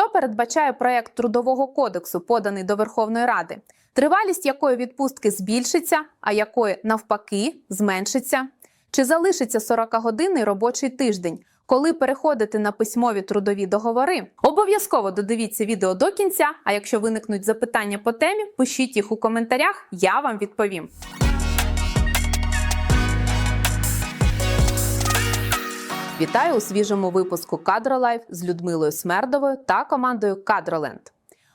Що передбачає проект трудового кодексу, поданий до Верховної Ради, тривалість якої відпустки збільшиться, а якої навпаки зменшиться? Чи залишиться 40-годинний робочий тиждень? Коли переходити на письмові трудові договори, обов'язково додивіться відео до кінця. А якщо виникнуть запитання по темі, пишіть їх у коментарях, я вам відповім. Вітаю у свіжому випуску Кадролайф з Людмилою Смердовою та командою Кадроленд.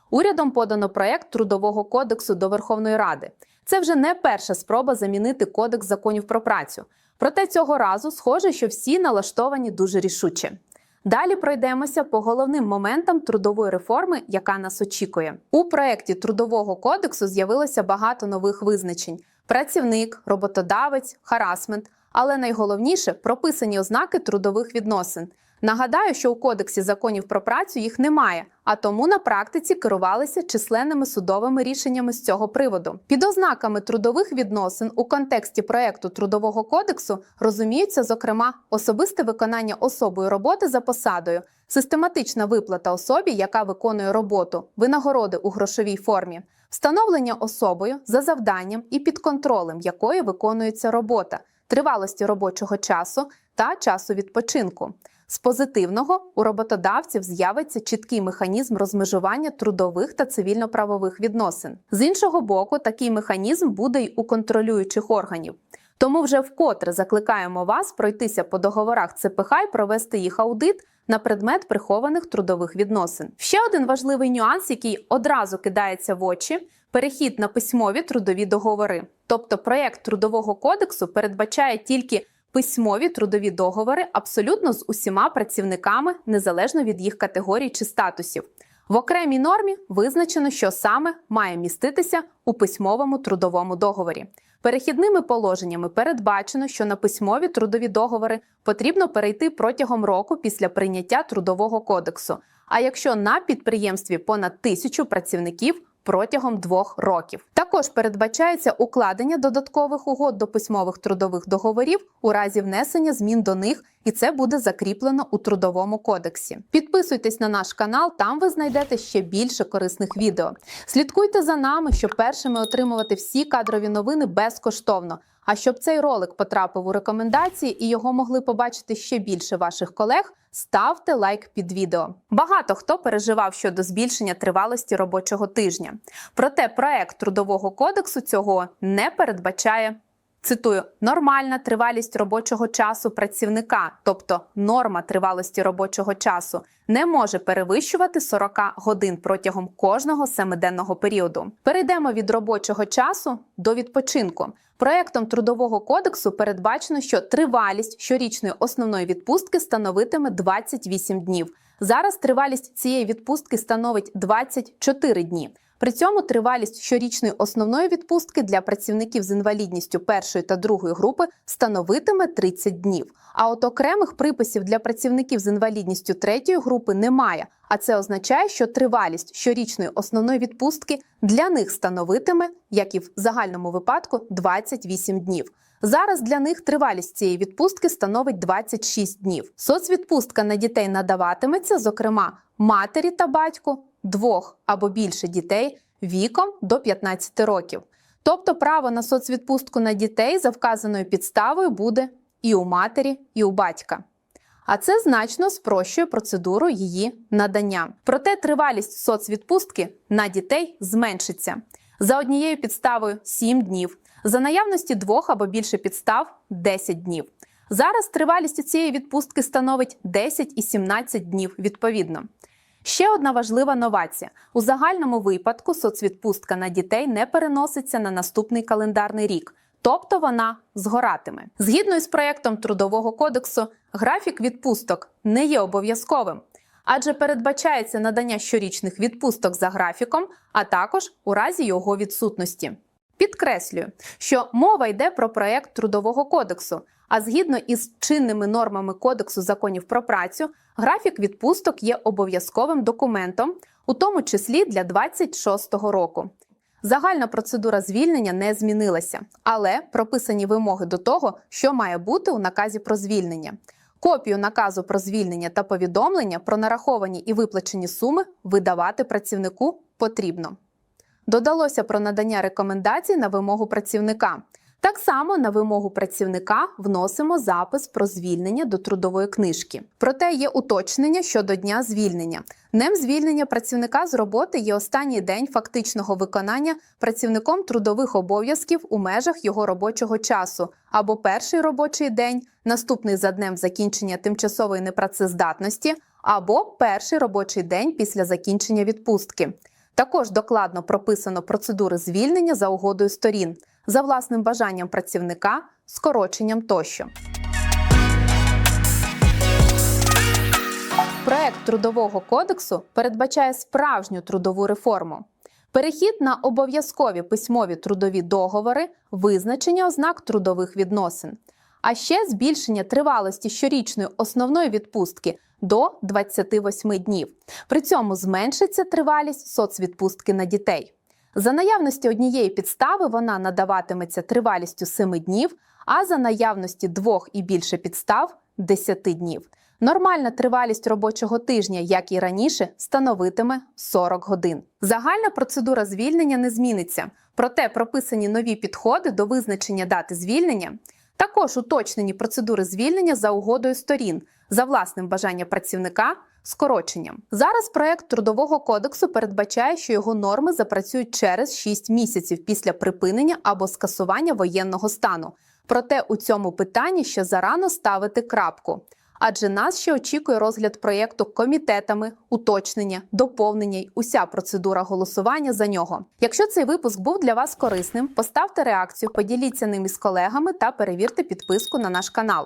Урядом подано проект трудового кодексу до Верховної Ради. Це вже не перша спроба замінити кодекс законів про працю. Проте цього разу схоже, що всі налаштовані дуже рішуче. Далі пройдемося по головним моментам трудової реформи, яка нас очікує. У проєкті трудового кодексу з'явилося багато нових визначень: працівник, роботодавець, харасмент. Але найголовніше прописані ознаки трудових відносин. Нагадаю, що у кодексі законів про працю їх немає, а тому на практиці керувалися численними судовими рішеннями з цього приводу. Під ознаками трудових відносин у контексті проекту трудового кодексу розуміються, зокрема, особисте виконання особою роботи за посадою, систематична виплата особі, яка виконує роботу, винагороди у грошовій формі, встановлення особою за завданням і під контролем, якої виконується робота, тривалості робочого часу та часу відпочинку. З позитивного у роботодавців з'явиться чіткий механізм розмежування трудових та цивільно-правових відносин. З іншого боку, такий механізм буде й у контролюючих органів. Тому вже вкотре закликаємо вас пройтися по договорах ЦПХ і провести їх аудит на предмет прихованих трудових відносин. Ще один важливий нюанс, який одразу кидається в очі. Перехід на письмові трудові договори, тобто проєкт трудового кодексу передбачає тільки письмові трудові договори абсолютно з усіма працівниками, незалежно від їх категорій чи статусів. В окремій нормі визначено, що саме має міститися у письмовому трудовому договорі. Перехідними положеннями передбачено, що на письмові трудові договори потрібно перейти протягом року після прийняття трудового кодексу. А якщо на підприємстві понад тисячу працівників протягом двох років. Також передбачається укладення додаткових угод до письмових трудових договорів у разі внесення змін до них, і це буде закріплено у трудовому кодексі. Підписуйтесь на наш канал, там ви знайдете ще більше корисних відео. Слідкуйте за нами, щоб першими отримувати всі кадрові новини безкоштовно. А щоб цей ролик потрапив у рекомендації і його могли побачити ще більше ваших колег, ставте лайк під відео. Багато хто переживав щодо збільшення тривалості робочого тижня. Проте проект трудового кодексу цього не передбачає. Цитую, нормальна тривалість робочого часу працівника, тобто норма тривалості робочого часу, не може перевищувати 40 годин протягом кожного семиденного періоду. Перейдемо від робочого часу до відпочинку. Проектом трудового кодексу передбачено, що тривалість щорічної основної відпустки становитиме 28 днів. Зараз тривалість цієї відпустки становить 24 дні. При цьому тривалість щорічної основної відпустки для працівників з інвалідністю першої та другої групи становитиме 30 днів. А от окремих приписів для працівників з інвалідністю третьої групи немає. А це означає, що тривалість щорічної основної відпустки для них становитиме, як і в загальному випадку, 28 днів. Зараз для них тривалість цієї відпустки становить 26 днів. Соцвідпустка на дітей надаватиметься, зокрема, матері та батьку двох або більше дітей віком до 15 років. Тобто право на соцвідпустку на дітей за вказаною підставою буде і у матері, і у батька. А це значно спрощує процедуру її надання. Проте тривалість соцвідпустки на дітей зменшиться за однією підставою 7 днів, за наявності двох або більше підстав 10 днів. Зараз тривалість цієї відпустки становить 10 і 17 днів відповідно. Ще одна важлива новація: у загальному випадку соцвідпустка на дітей не переноситься на наступний календарний рік, тобто вона згоратиме. Згідно із проєктом трудового кодексу, графік відпусток не є обов'язковим, адже передбачається надання щорічних відпусток за графіком, а також у разі його відсутності. Підкреслюю, що мова йде про проєкт трудового кодексу. А згідно із чинними нормами Кодексу законів про працю, графік відпусток є обов'язковим документом, у тому числі для 26-го року. Загальна процедура звільнення не змінилася, але прописані вимоги до того, що має бути у наказі про звільнення. Копію наказу про звільнення та повідомлення про нараховані і виплачені суми видавати працівнику потрібно. Додалося про надання рекомендацій на вимогу працівника. Так само на вимогу працівника вносимо запис про звільнення до трудової книжки. Проте є уточнення щодо дня звільнення. Днем звільнення працівника з роботи є останній день фактичного виконання працівником трудових обов'язків у межах його робочого часу або перший робочий день, наступний за днем закінчення тимчасової непрацездатності, або перший робочий день після закінчення відпустки. Також докладно прописано процедури звільнення за угодою сторін, за власним бажанням працівника, скороченням тощо. Проект трудового кодексу передбачає справжню трудову реформу. Перехід на обов'язкові письмові трудові договори, визначення ознак трудових відносин, а ще збільшення тривалості щорічної основної відпустки до 28 днів. При цьому зменшиться тривалість соцвідпустки на дітей. За наявності однієї підстави вона надаватиметься тривалістю 7 днів, а за наявності двох і більше підстав 10 днів. Нормальна тривалість робочого тижня, як і раніше, становитиме 40 годин. Загальна процедура звільнення не зміниться, проте прописані нові підходи до визначення дати звільнення. Також уточнені процедури звільнення за угодою сторін, за власним бажанням працівника, скороченням. Зараз проект трудового кодексу передбачає, що його норми запрацюють через 6 місяців після припинення або скасування воєнного стану. Проте у цьому питанні ще зарано ставити крапку. Адже нас ще очікує розгляд проєкту комітетами, уточнення, доповнення й уся процедура голосування за нього. Якщо цей випуск був для вас корисним, поставте реакцію, поділіться ним із колегами та перевірте підписку на наш канал.